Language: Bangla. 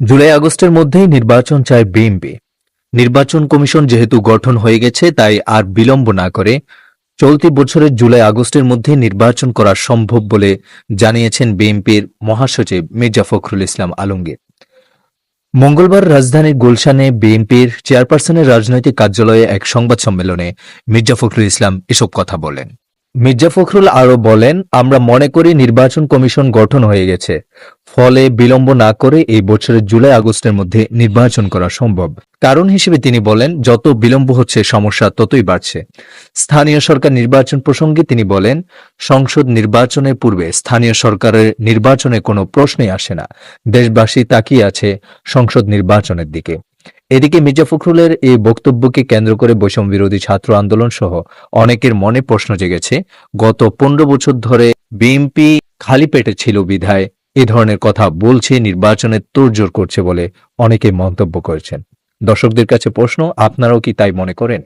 জুলাই আগস্টের মধ্যেই নির্বাচন চায় বিএনপি। নির্বাচন কমিশন যেহেতু গঠন হয়ে গেছে, তাই আর বিলম্ব না করে চলতি বছরের জুলাই আগস্টের মধ্যে নির্বাচন করা সম্ভব বলে জানিয়েছেন বিএনপির মহাসচিব মির্জা ফখরুল ইসলাম আলমগীর। মঙ্গলবার রাজধানীর গুলশানে বিএনপির চেয়ারপারসনের রাজনৈতিক কার্যালয়ে এক সংবাদ সম্মেলনে মির্জা ফখরুল ইসলাম এসব কথা বলেন। মির্জা ফখরুল আরও বলেন, আমরা মনে করি নির্বাচন কমিশন গঠন হয়ে গেছে। ফলে বিলম্ব না করে এই বছরের জুলাই আগস্টের মধ্যে নির্বাচন করা সম্ভব। কারণ হিসেবে তিনি বলেন, যত বিলম্ব হচ্ছে, সমস্যা ততই বাড়ছে। স্থানীয় সরকার নির্বাচন প্রসঙ্গে তিনি বলেন, সংসদ নির্বাচনের পূর্বে স্থানীয় সরকারের নির্বাচনে কোনো প্রশ্নই আসে না। দেশবাসী তাকিয়ে আছে সংসদ নির্বাচনের দিকে। এদিকে মির্জা ফখরুলের এই বক্তব্যকে কেন্দ্র করে বৈষম্য বিরোধী ছাত্র আন্দোলন সহ অনেকের মনে প্রশ্ন জেগেছে, গত পনেরো বছর ধরে বিএনপি খালি পেটে ছিল বিধায়, এ ধরনের কথা বলছে, নির্বাচনে তোড়জোড় করছে বলে অনেকে মন্তব্য করেছেন। দর্শকদের কাছে প্রশ্ন, আপনারাও কি তাই মনে করেন?